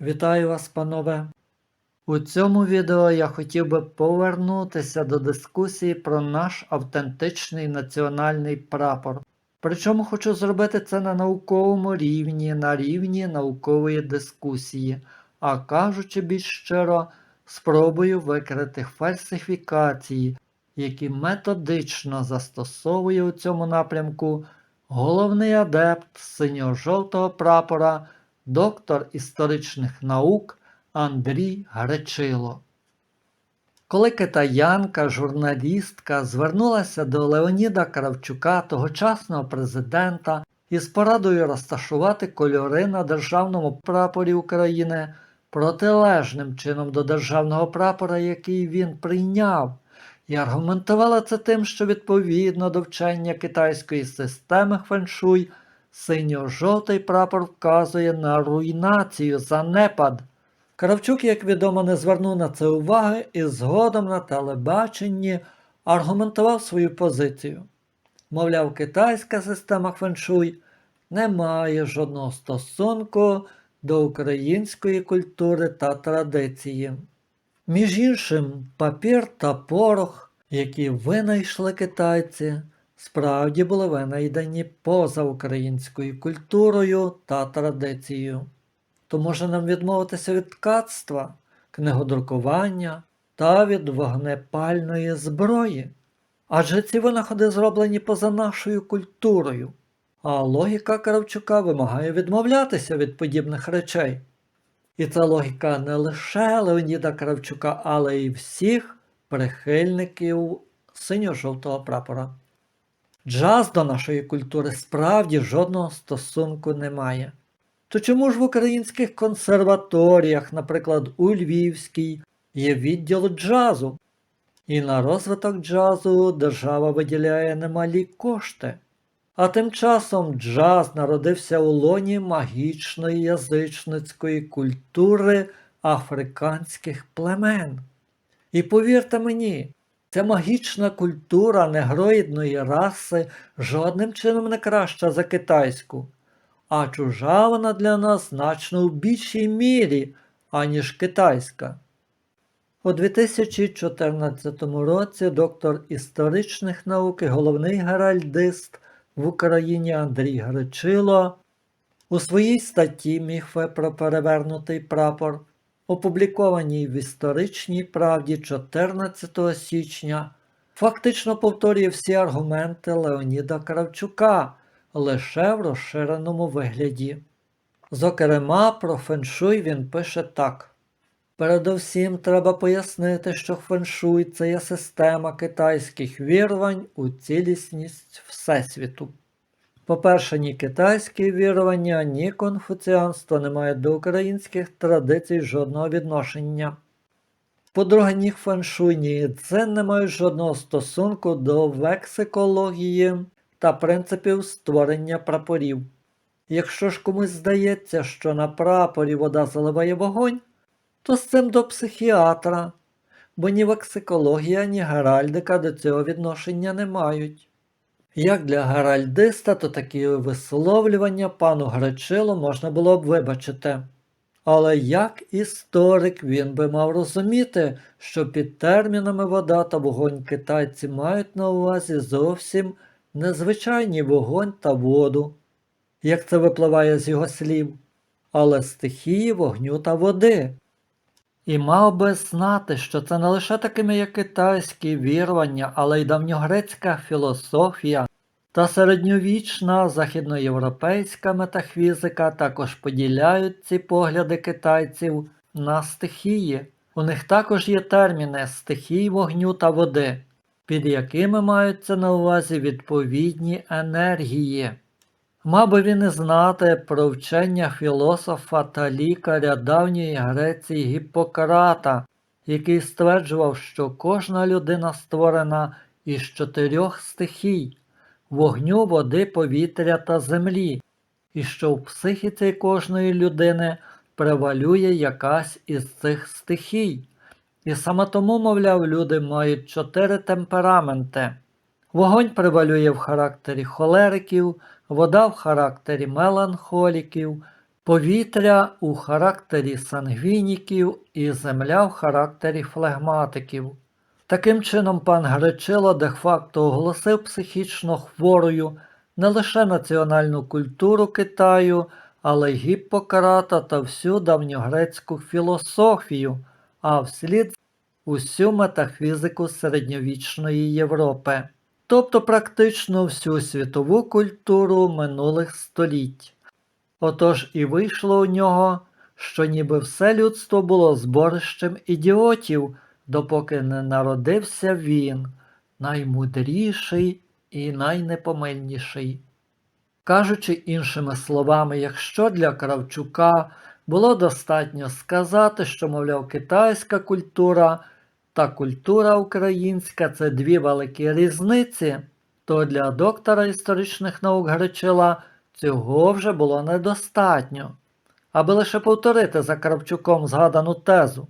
Вітаю вас, панове! У цьому відео я хотів би повернутися до дискусії про наш автентичний національний прапор. Причому хочу зробити це на науковому рівні, на рівні наукової дискусії, а кажучи більш щиро, спробую викрити фальсифікації, які методично застосовує у цьому напрямку головний адепт синьо-жовтого прапора доктор історичних наук Андрій Гречило. Коли китаянка, журналістка звернулася до Леоніда Кравчука, тогочасного президента, із порадою розташувати кольори на державному прапорі України протилежним чином до державного прапора, який він прийняв, і аргументувала це тим, що відповідно до вчення китайської системи феншуй синьо-жовтий прапор вказує на руйнацію, занепад. Кравчук, як відомо, не звернув на це уваги і згодом на телебаченні аргументував свою позицію. Мовляв, китайська система феншуй не має жодного стосунку до української культури та традиції. Між іншим, папір та порох, які винайшли китайці, справді були винайдені поза українською культурою та традицією. То може нам відмовитися від ткацтва, книгодрукування та від вогнепальної зброї. Адже ці винаходи зроблені поза нашою культурою, а логіка Кравчука вимагає відмовлятися від подібних речей. І це логіка не лише Леоніда Кравчука, але й всіх прихильників синьо-жовтого прапора. Джаз до нашої культури справді жодного стосунку не має. То чому ж в українських консерваторіях, наприклад, у Львівській, є відділ джазу? І на розвиток джазу держава виділяє немалі кошти. А тим часом джаз народився у лоні магічної язичницької культури африканських племен. І повірте мені, ця магічна культура негроїдної раси жодним чином не краща за китайську, а чужа вона для нас значно в більшій мірі, аніж китайська. У 2014 році доктор історичних наук і головний геральдист в Україні Андрій Гречило у своїй статті Міфи про перевернутий прапор, опублікованій в історичній правді 14 січня, фактично повторює всі аргументи Леоніда Кравчука лише в розширеному вигляді. Зокрема, про феншуй він пише так. Передовсім треба пояснити, що феншуй це є система китайських вірувань у цілісність Всесвіту. По-перше, ні китайські вірування, ні конфуціанство не мають до українських традицій жодного відношення. По-друге, ні феншуй, дзен не мають жодного стосунку до вексикології та принципів створення прапорів. Якщо ж комусь здається, що на прапорі вода заливає вогонь, то з цим до психіатра, бо ні вексикологія, ні геральдика до цього відношення не мають. Як для геральдиста, то такі висловлювання пану Гречилу можна було б вибачити. Але як історик він би мав розуміти, що під термінами вода та вогонь китайці мають на увазі зовсім незвичайні вогонь та воду, як це випливає з його слів, але стихії вогню та води. І мав би знати, що це не лише такими, як китайські вірування, але й давньогрецька філософія та середньовічна західноєвропейська метафізика також поділяють ці погляди китайців на стихії. У них також є терміни стихій вогню та води, під якими маються на увазі відповідні енергії. Мав би він і знати про вчення філософа та лікаря давньої Греції Гіппократа, який стверджував, що кожна людина створена із чотирьох стихій вогню, води, повітря та землі, і що в психіці кожної людини превалює якась із цих стихій. І саме тому, мовляв, люди мають чотири темпераменти. Вогонь превалює в характері холериків, вода в характері меланхоліків, повітря у характері сангвініків і земля в характері флегматиків. Таким чином, пан Гречило де-факто оголосив психічно хворою не лише національну культуру Китаю, але й Гіппократа та всю давньогрецьку філософію, а вслід усю метафізику середньовічної Європи, тобто практично всю світову культуру минулих століть. Отож і вийшло у нього, що ніби все людство було зборищем ідіотів, допоки не народився він, наймудріший і найнепомильніший. Кажучи іншими словами, якщо для Кравчука було достатньо сказати, що, мовляв, китайська культура та культура українська це дві великі різниці, то для доктора історичних наук Гречила цього вже було недостатньо, аби лише повторити за Кравчуком згадану тезу.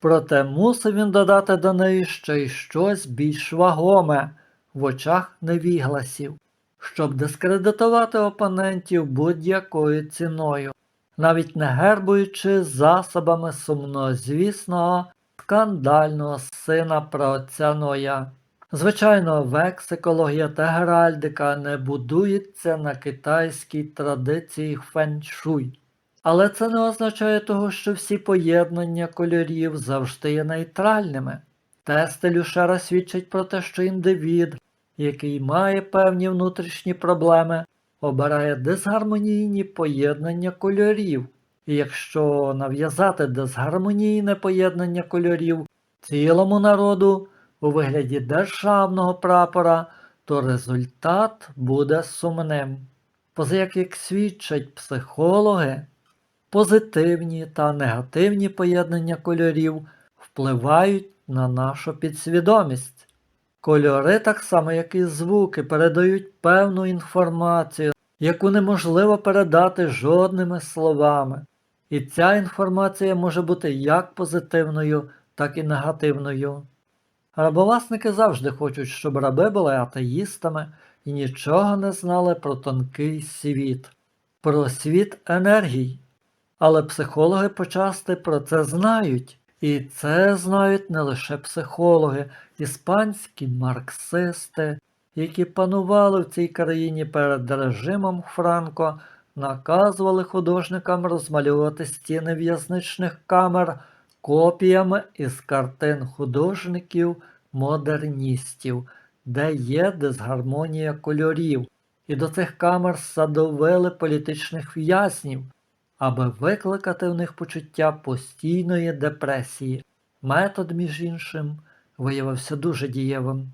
Проте мусив він додати до неї ще й щось більш вагоме в очах невігласів, щоб дискредитувати опонентів будь-якою ціною, навіть не гербуючи засобами сумнозвісного скандального сина праотця Ноя. Звичайно, вексикологія та геральдика не будуються на китайській традиції феншуй. Але це не означає того, що всі поєднання кольорів завжди є нейтральними. Тести Люшера свідчать про те, що індивід, який має певні внутрішні проблеми, обирає дисгармонійні поєднання кольорів. І якщо нав'язати дисгармонійне поєднання кольорів цілому народу у вигляді державного прапора, то результат буде сумним. Позаяк як свідчать психологи, позитивні та негативні поєднання кольорів впливають на нашу підсвідомість. Кольори, так само як і звуки, передають певну інформацію, яку неможливо передати жодними словами. І ця інформація може бути як позитивною, так і негативною. Рабовласники завжди хочуть, щоб раби були атеїстами і нічого не знали про тонкий світ, про світ енергій. Але психологи почасти про це знають. І це знають не лише психологи, іспанські марксисти, які панували в цій країні перед режимом Франко, наказували художникам розмалювати стіни в'язничних камер копіями із картин художників модерністів, де є дисгармонія кольорів, і до цих камер садовили політичних в'язнів, аби викликати в них почуття постійної депресії. Метод, між іншим, виявився дуже дієвим.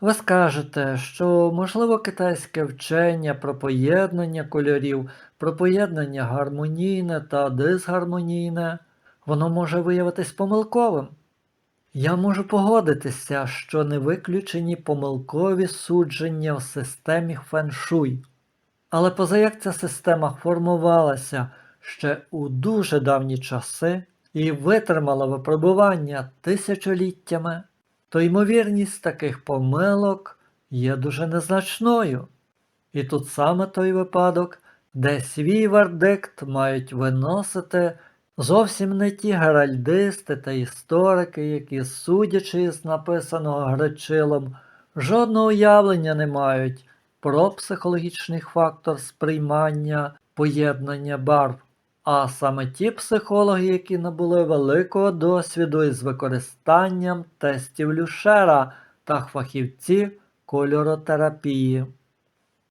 Ви скажете, що, можливо, китайське вчення про поєднання кольорів, про поєднання гармонійне та дисгармонійне, воно може виявитись помилковим. Я можу погодитися, що не виключені помилкові судження в системі феншуй. Але позаяк ця система формувалася ще у дуже давні часи і витримала випробування тисячоліттями, то ймовірність таких помилок є дуже незначною. І тут саме той випадок, де свій вердикт мають виносити зовсім не ті геральдисти та історики, які, судячи із написаного Гречилом, жодного уявлення не мають про психологічний фактор сприймання поєднання барв. А саме ті психологи, які набули великого досвіду із використанням тестів Люшера та фахівці кольоротерапії.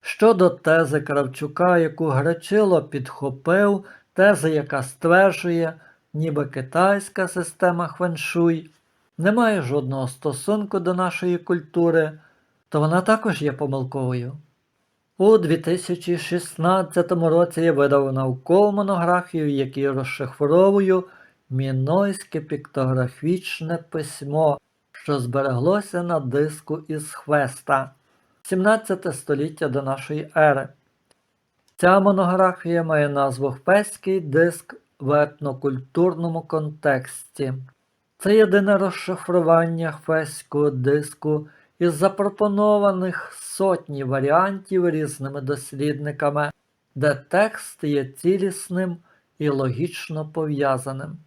Щодо тези Кравчука, яку Гречило підхопив, тези, яка стверджує, ніби китайська система хвеншуй не має жодного стосунку до нашої культури, то вона також є помилковою. У 2016 році я видав наукову монографію, якій розшифровую мінойське піктографічне письмо, що збереглося на диску із Хвеста 17 століття до нашої ери. Ця монографія має назву Хвеський диск в етнокультурному контексті. Це єдине розшифрування хвеського диску із запропонованих сотні варіантів різними дослідниками де текст є цілісним і логічно пов'язаним.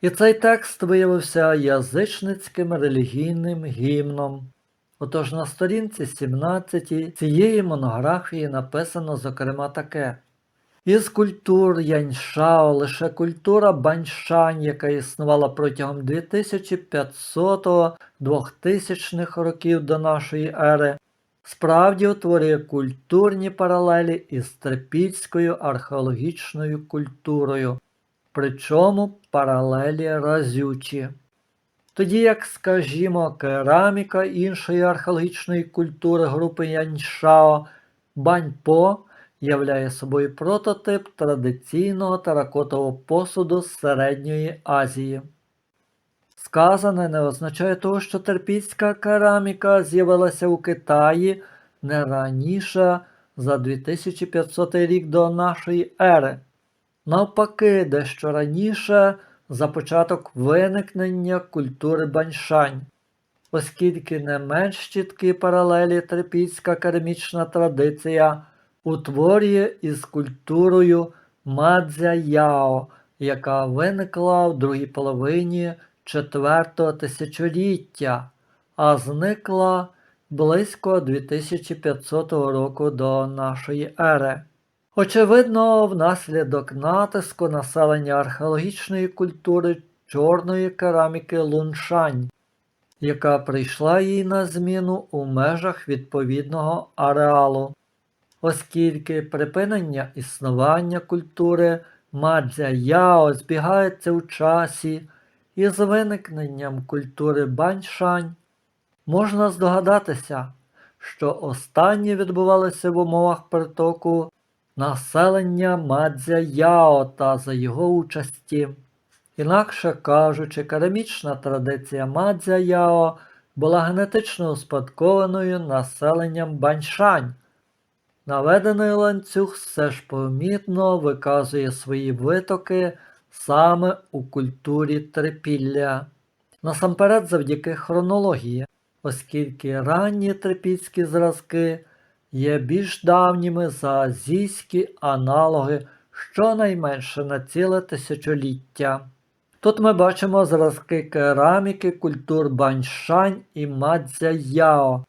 І цей текст виявився язичницьким релігійним гімном. Отож на сторінці 17 цієї монографії написано зокрема таке. Із культур Яньшао лише культура Баньшань, яка існувала протягом 2500-2000 років до нашої ери, справді утворює культурні паралелі із трипільською археологічною культурою, причому паралелі разючі. Тоді як, скажімо, кераміка іншої археологічної культури групи Яньшао Баньпо являє собою прототип традиційного теракотового посуду з Середньої Азії. Сказане не означає того, що терпільська кераміка з'явилася у Китаї не раніше за 2500 рік до нашої ери. Навпаки, дещо раніше за початок виникнення культури баньшань, оскільки не менш чіткі паралелі трипільська керамічна традиція утворює із культурою Мадзя-Яо, яка виникла в другій половині четвертого тисячоліття, а зникла близько 2500 року до нашої ери. Очевидно, внаслідок натиску населення археологічної культури чорної кераміки луншань, яка прийшла їй на зміну у межах відповідного ареалу, оскільки припинення існування культури Мадзя-Яо збігається у часі із виникненням культури баньшань, можна здогадатися, що останні відбувалися в умовах притоку населення Мадзя-Яо та за його участі. Інакше кажучи, керамічна традиція Мадзя-Яо була генетично успадкованою населенням баньшань. Наведений ланцюг все ж помітно виказує свої витоки саме у культурі трипілля. Насамперед завдяки хронології, оскільки ранні трипільські зразки є більш давніми за азійські аналоги щонайменше на ціле тисячоліття. Тут ми бачимо зразки кераміки культур баньшань і мадзя-яо.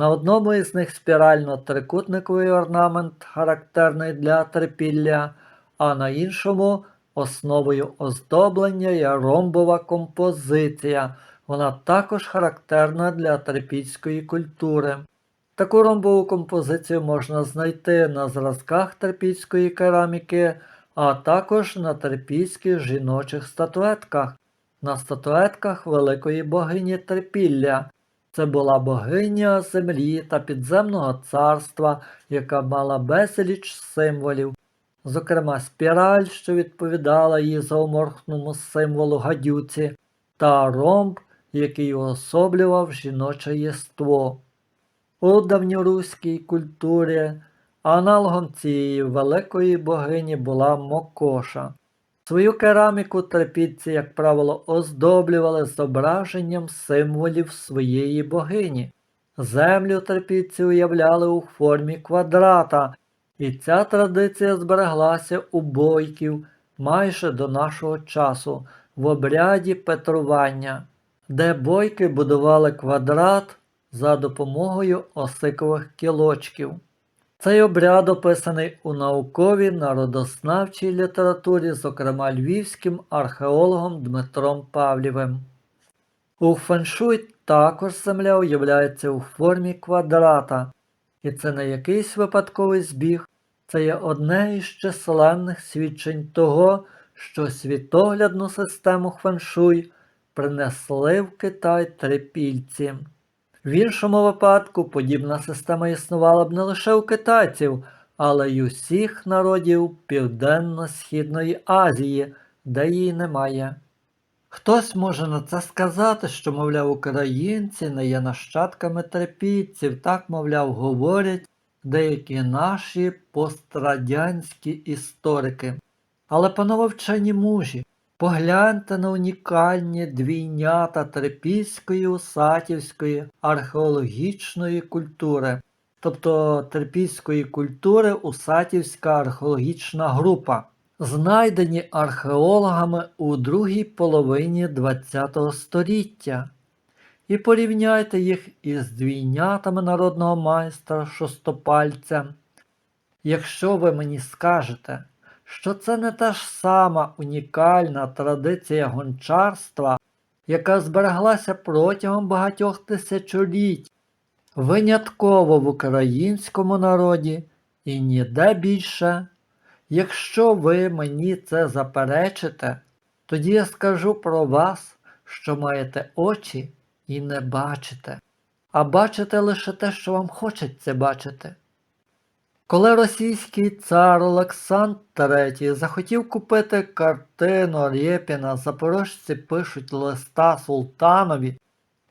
На одному із них спірально-трикутниковий орнамент, характерний для трипілля, а на іншому основою оздоблення є ромбова композиція. Вона також характерна для трипільської культури. Таку ромбову композицію можна знайти на зразках трипільської кераміки, а також на трипільських жіночих статуетках, на статуетках великої богині Трипілля. Це була богиня землі та підземного царства, яка мала безліч символів, зокрема спіраль, що відповідала її зооморфному символу гадюці, та ромб, який уособлював жіноче єство. У давньоруській культурі аналогом цієї великої богині була Мокоша. Свою кераміку трапільці, як правило, оздоблювали зображенням символів своєї богині. Землю трапільці уявляли у формі квадрата, і ця традиція збереглася у бойків майже до нашого часу в обряді петрування, де бойки будували квадрат за допомогою осикових кілочків. Цей обряд описаний у науковій народознавчій літературі, зокрема львівським археологом Дмитром Павлівим. У феншуй також земля уявляється у формі квадрата, і це не якийсь випадковий збіг, це є одне із численних свідчень того, що світоглядну систему феншуй принесли в Китай трипільці. В іншому випадку подібна система існувала б не лише у китайців, але й усіх народів Південно-Східної Азії, де її немає. Хтось може на це сказати, що, мовляв, українці не є нащадками трипільців, так, мовляв, говорять деякі наші пострадянські історики. Але, панове вчені мужі, Погляньте на унікальні двійнята трипільської усатівської археологічної культури. тобто терпільської культури Усатівська археологічна група, знайдені археологами у другій половині ХХ століття. І порівняйте їх із двійнятами народного майстра шостопальця. Якщо ви мені скажете, що це не та ж сама унікальна традиція гончарства, яка збереглася протягом багатьох тисячоліть, винятково в українському народі і ніде більше. Якщо ви мені це заперечите, тоді я скажу про вас, що маєте очі і не бачите, а бачите лише те, що вам хочеться бачити. Коли російський цар Олександр III захотів купити картину Рєпіна Запорожці пишуть листа султанові,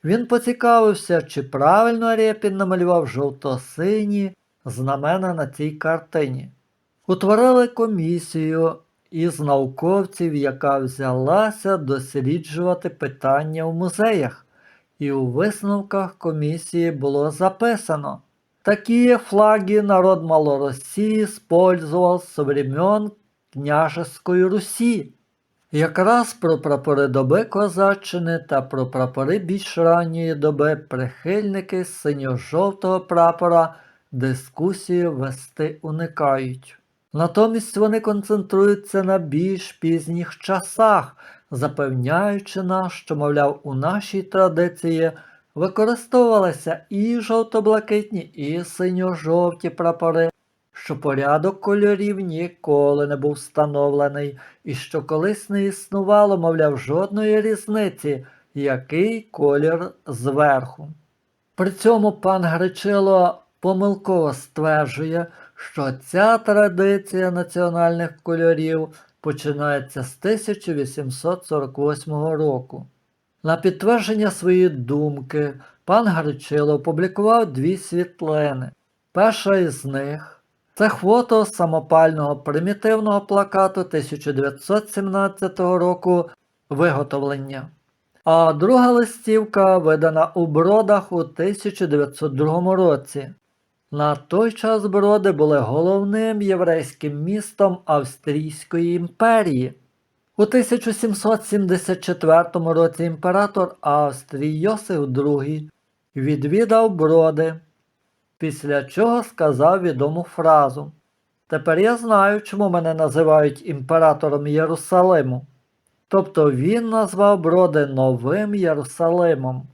він поцікавився, чи правильно Рєпін намалював жовто-сині знамена на цій картині. Утворили комісію із науковців, яка взялася досліджувати питання в музеях, і у висновках комісії було записано. Такие флаги народ Малороссии использовал со времен княжеської Русі. Якраз про прапори доби Козаччини та про прапори більш ранньої доби прихильники синьо-жовтого прапора дискусії вести уникають. Натомість вони концентруються на більш пізніх часах, запевняючи нас, що, мовляв, у нашій традиції використовувалися і жовто-блакитні, і синьо-жовті прапори, що порядок кольорів ніколи не був встановлений, і що колись не існувало, мовляв, жодної різниці, який колір зверху. При цьому пан Гречило помилково стверджує, що ця традиція національних кольорів починається з 1848 року. На підтвердження своєї думки пан Гарчило опублікував дві світлини. Перша із них це фото самопального примітивного плакату 1917 року виготовлення. А друга листівка видана у Бродах у 1902 році. На той час Броди були головним єврейським містом Австрійської імперії. У 1774 році імператор Австрії Йосиф II відвідав броди, після чого сказав відому фразу Тепер я знаю, чому мене називають імператором Єрусалиму. Тобто він назвав броди Новим Єрусалимом.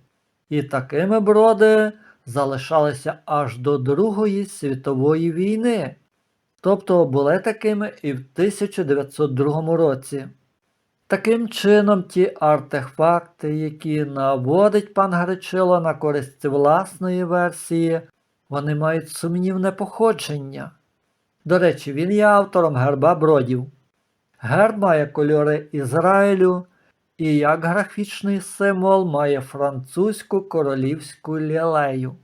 І такими броди залишалися аж до Другої світової війни. Тобто були такими і в 1902 році. Таким чином, ті артефакти, які наводить пан Гречило на користь власної версії, вони мають сумнівне походження. До речі, він є автором герба бродів. Герб має кольори Ізраїлю і як графічний символ має французьку королівську лілею.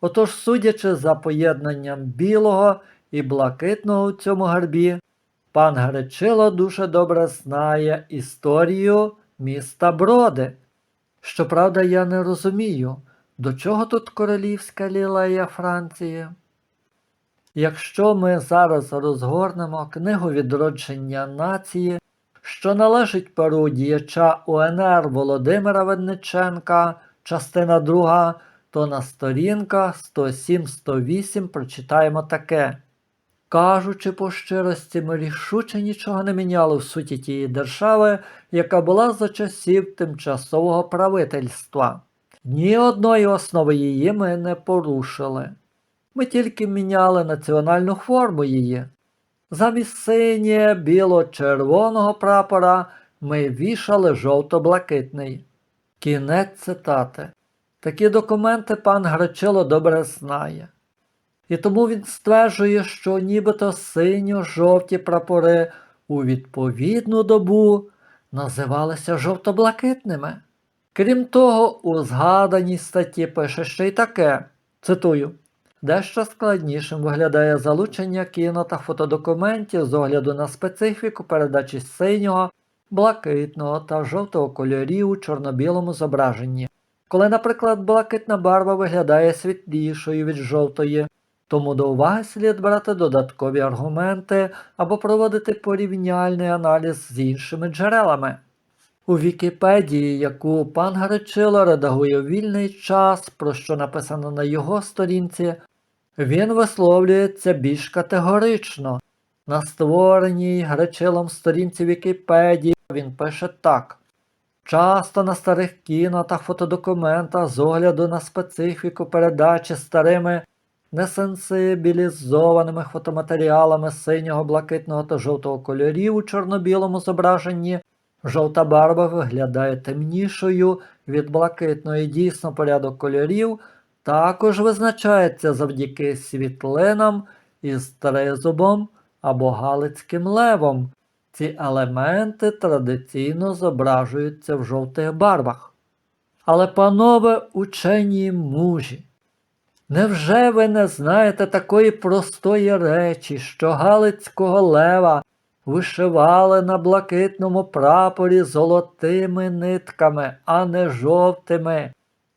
Отож, судячи за поєднанням білого і блакитного у цьому гербі, Пан Гречило дуже добре знає історію міста Броди. Щоправда, я не розумію, до чого тут королівська лілея Франції. Якщо ми зараз розгорнемо книгу відродження нації, що належить перу діяча УНР Володимира Винниченка, частина 2, то на сторінках 107-108 прочитаємо таке. Кажучи по щирості, ми рішуче нічого не міняли в суті тієї держави, яка була за часів тимчасового правительства. Ні одної основи її ми не порушили. Ми тільки міняли національну форму її. Замість синє біло-червоного прапора ми вішали жовто-блакитний. Кінець цитати. Такі документи пан Грачило добре знає. І тому він стверджує, що нібито синьо-жовті прапори у відповідну добу називалися жовто-блакитними. Крім того, у згаданій статті пише ще й таке, цитую, дещо складнішим виглядає залучення кіно та фотодокументів з огляду на специфіку передачі синього, блакитного та жовтого кольорів у чорно-білому зображенні. коли, наприклад, блакитна барва виглядає світлішою від жовтої. Тому до уваги слід брати додаткові аргументи або проводити порівняльний аналіз з іншими джерелами. У Вікіпедії, яку пан Гречило редагує в вільний час, про що написано на його сторінці, він висловлюється більш категорично. На створеній Гречилом сторінці Вікіпедії він пише так. Часто на старих кіно та фотодокументах з огляду на специфіку передачі старими несенсибілізованими фотоматеріалами синього, блакитного та жовтого кольорів у чорно-білому зображенні жовта барва виглядає темнішою від блакитної. Дійсно, порядок кольорів також визначається завдяки світлинам із тризубом або галицьким левом. Ці елементи традиційно зображуються в жовтих барвах. Але, панове учені мужі, невже ви не знаєте такої простої речі, що Галицького лева вишивали на блакитному прапорі золотими нитками, а не жовтими?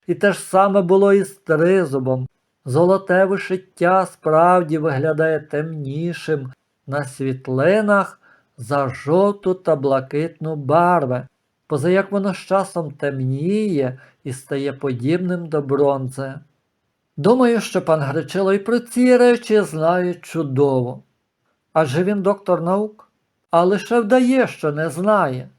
І те ж саме було і з тризубом. Золоте вишиття справді виглядає темнішим на світлинах за жовту та блакитну барви, поза як воно з часом темніє і стає подібним до бронзи. Думаю, що пан Гречило і про ці речі знає чудово. Адже він доктор наук, а лише вдає, що не знає.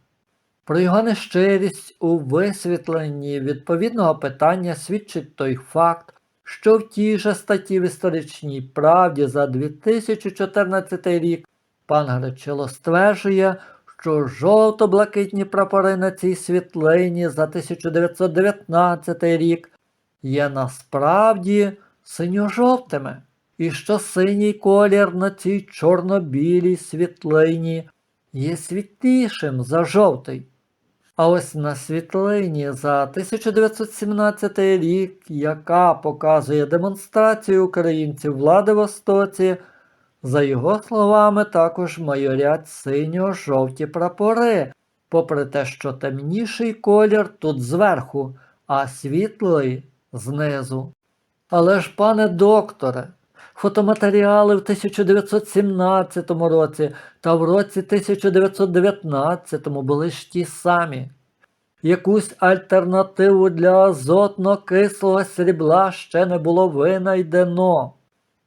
Про його нещирість у висвітленні відповідного питання свідчить той факт, що в тій же статті в історичній правді за 2014 рік пан Гречило стверджує, що жовто-блакитні прапори на цій світлині за 1919 рік є насправді синьо-жовтими, і що синій колір на цій чорно-білій світлині є світлішим за жовтий. А ось на світлині за 1917 рік, яка показує демонстрацію українців в Владивостоці, за його словами, також майорять синьо-жовті прапори, попри те, що темніший колір тут зверху, а світлий знизу. Але ж, пане докторе, фотоматеріали в 1917 році та в році 1919 були ж ті самі. Якусь альтернативу для азотно-кислого срібла ще не було винайдено.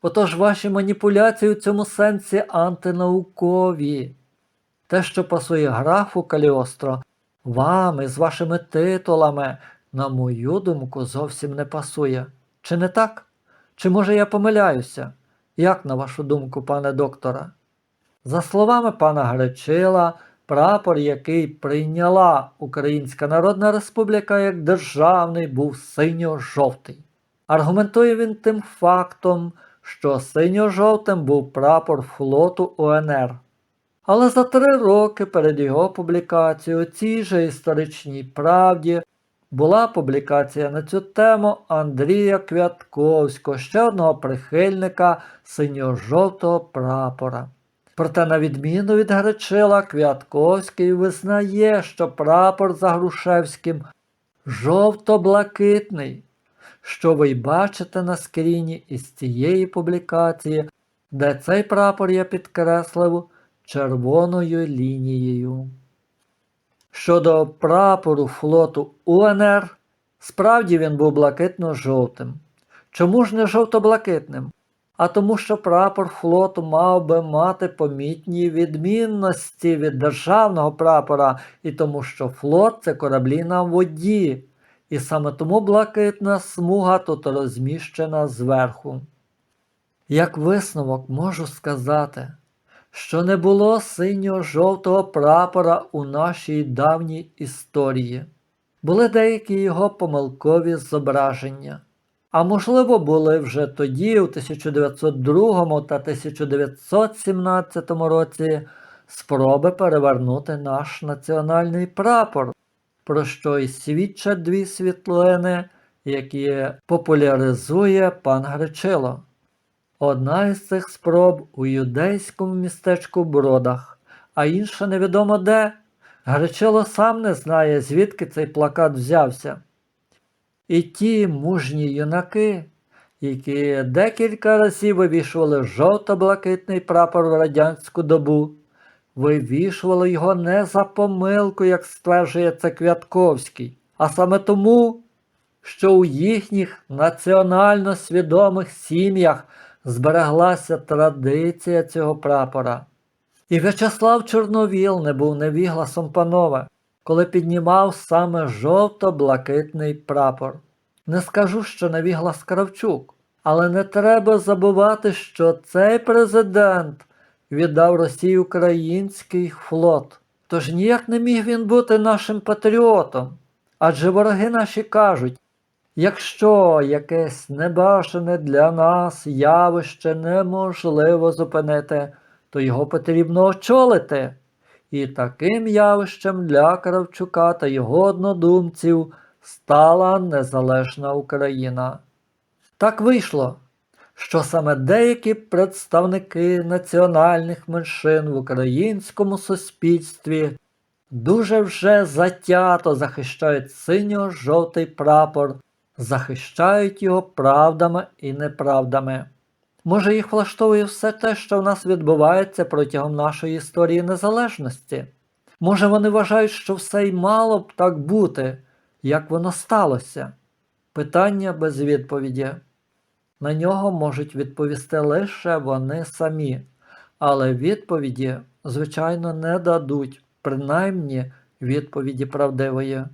Отож ваші маніпуляції у цьому сенсі антинаукові. Те, що пасує графу Каліостро, вам із вашими титулами, на мою думку, зовсім не пасує. Чи не так? Чи може я помиляюся? Як на вашу думку, пане доктора? За словами пана Гречила, прапор, який прийняла Українська Народна Республіка як державний, був синьо-жовтий. Аргументує він тим фактом, що синьо-жовтим був прапор флоту УНР. Але за три роки перед його публікацією цій же історичній правді була публікація на цю тему Андрія Квятковського, ще одного прихильника синьо-жовтого прапора. Проте, на відміну від Гречила, Квятковський визнає, що прапор за Грушевським жовто-блакитний, що ви й бачите на скріні із цієї публікації, де цей прапор я підкреслив червоною лінією. Щодо прапору флоту УНР, справді він був блакитно-жовтим. Чому ж не жовто-блакитним? А тому, що прапор флоту мав би мати помітні відмінності від державного прапора, і тому, що флот це кораблі на воді, і саме тому блакитна смуга тут розміщена зверху. Як висновок можу сказати, що не було синьо-жовтого прапора у нашій давній історії. Були деякі його помилкові зображення. А можливо, були вже тоді, у 1902 та 1917 році, спроби перевернути наш національний прапор, про що й свідчать дві світлини, які популяризує пан Гречило. Одна із цих спроб у юдейському містечку Бродах, а інша невідомо де. Гречило сам не знає, звідки цей плакат взявся. І ті мужні юнаки, які декілька разів вивішували жовто-блакитний прапор в радянську добу, вивішували його не за помилку, як стверджує це Квятковський, а саме тому, що у їхніх національно свідомих сім'ях збереглася традиція цього прапора. І В'ячеслав Чорновіл не був невігласом панове, коли піднімав саме жовто-блакитний прапор. Не скажу, що невіглас Кравчук, але не треба забувати, що цей президент віддав Росії український флот. Тож ніяк не міг він бути нашим патріотом. Адже вороги наші кажуть, якщо якесь небажане для нас явище неможливо зупинити, то його потрібно очолити. І таким явищем для Кравчука та його однодумців стала незалежна Україна. Так вийшло, що саме деякі представники національних меншин в українському суспільстві дуже вже затято захищають синьо-жовтий прапор, захищають його правдами і неправдами. Може, їх влаштовує все те, що в нас відбувається протягом нашої історії незалежності. Може, вони вважають, що все й мало б так бути, як воно сталося. Питання без відповіді. На нього можуть відповісти лише вони самі, але відповіді, звичайно, не дадуть, принаймні відповіді правдивої.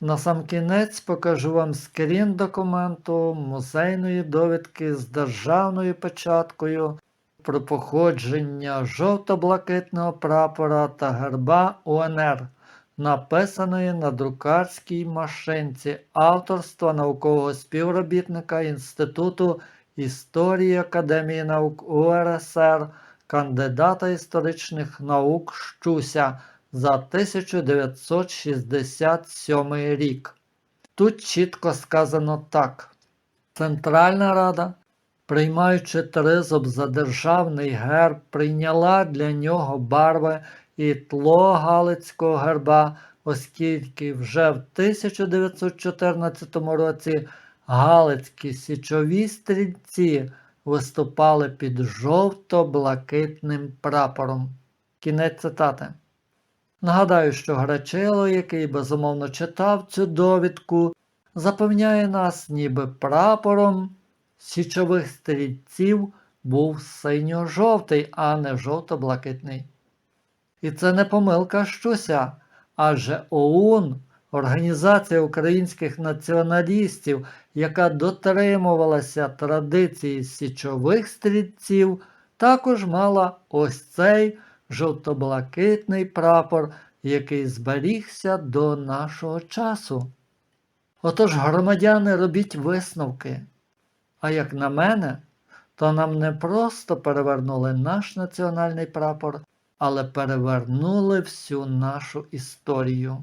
Насамкінець покажу вам скрін документу музейної довідки з державною печаткою про походження жовто-блакитного прапора та герба УНР, написаної на друкарській машинці авторства наукового співробітника Інституту історії Академії наук УРСР, кандидата історичних наук Щуся за 1967 рік. Тут чітко сказано так. Центральна Рада, приймаючи тризуб за державний герб, прийняла для нього барви і тло Галицького герба, оскільки вже в 1914 році Галицькі січові стрільці виступали під жовто-блакитним прапором. Кінець цитати. Нагадаю, що Грачило, який безумовно читав цю довідку, запевняє нас, ніби прапором січових стрільців був синьо-жовтий, а не жовто-блакитний. І це не помилка щуся, адже ОУН, Організація українських націоналістів, яка дотримувалася традиції січових стрільців, також мала ось цей жовто-блакитний прапор, який зберігся до нашого часу. Отож, громадяни, робіть висновки. А як на мене, то нам не просто перевернули наш національний прапор, але перевернули всю нашу історію.